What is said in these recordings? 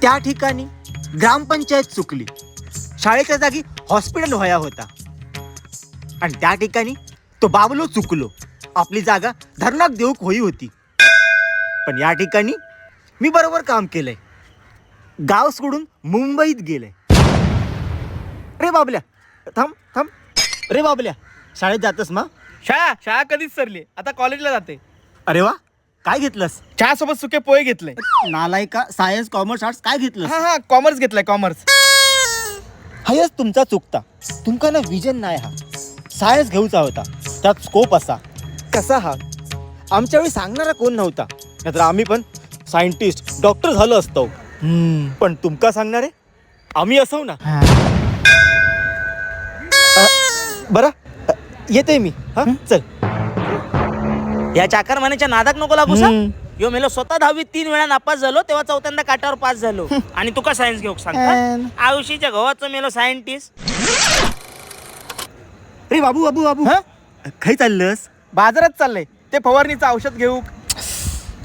त्या ठिकाणी ग्रामपंचायत चुकली. शाळेच्या जागी हॉस्पिटल व्हाया होता. आणि त्या ठिकाणी तो बाबलो चुकलो. आपली जागा धरणात देऊक होई होती. पण या ठिकाणी मी बरोबर काम केलंय. गाव सोडून मुंबईत गेलंय. रे बाबल्या थांब थांब. रे बाबल्या शाळेत जातस मा? शाळा शाळा कधीच सरली. आता कॉलेजला जाते. अरे वा काय घेतलंस? चहा सोबत सुके पोहे घेतले. नालायका सायन्स कॉमर्स आर्ट्स काय घेतलंस? हा हा कॉमर्स घेतलाय कॉमर्स हायच तुमचा चुकता. तुमका ना विजन नाही हा. सायन्स घेऊचा होता. त्यात स्कोप असा. कसा हा? आमच्या वेळी सांगणारा कोण नव्हता? नाहीतर आम्ही पण सायंटिस्ट डॉक्टर झालो असतो. पण तुमका सांगणारे आम्ही असो ना. बरं. येते मी. हा? चल. या चाकरमान्याच्या नादाक नको लागू सा हम्म. यो मेलो स्वतः दहावीत तीन वेळा नापास झालो तेव्हा चौथ्यांदा काटावर पास झालो. आणि तुका सायन्स घेऊ सांगता आयुषीच्या गव्हाचं मेलो सायंटिस्ट रे बाबू बाबू बाबू. हा? खाई चाललंस? बाजारात चाललंय. ते फवारणीचं औषध घेऊ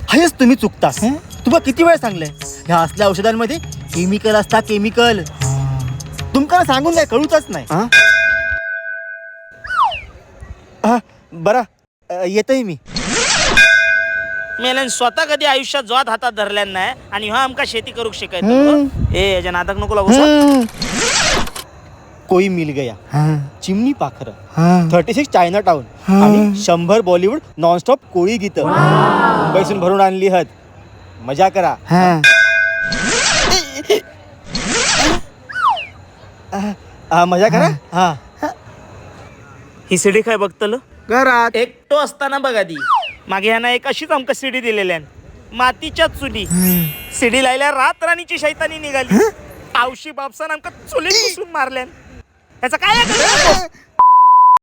हायच तुम्ही चुकतास. तुम्हाला किती वेळ सांगलंय? ह्या असल्या औषधांमध्ये केमिकल असता केमिकल तुमका सांगून काय कळूच नाही. हा, बरं. अ, येतोय मी. मेल्यान स्वतः कधी आयुष्यात जोत हातात धरल्या नाही आणि हा आमका शेती करू शिकायचं ए याच्या नादाक नको लागू सा कोई मिल गया. चिमणी पाखर. Thirty six Chinatown. आणि शंभर बॉलिवूड नॉनस्टॉप कोळी गीत. मुंबईतून भरून आणली हत. मजा करा. आ, मजा करा? हा. ही. सिडी काय बघतलो? घरात. एकटो असताना बघा दी मागे ह्यानं एक अशीच आमका सिडी दिलेल्या मातीच्या चुली. सिडी लायल्या रात राणीची शैतानी निघाली. आवशी बापसान आमका चुलीत घुसून मारल्यान. याचा काय?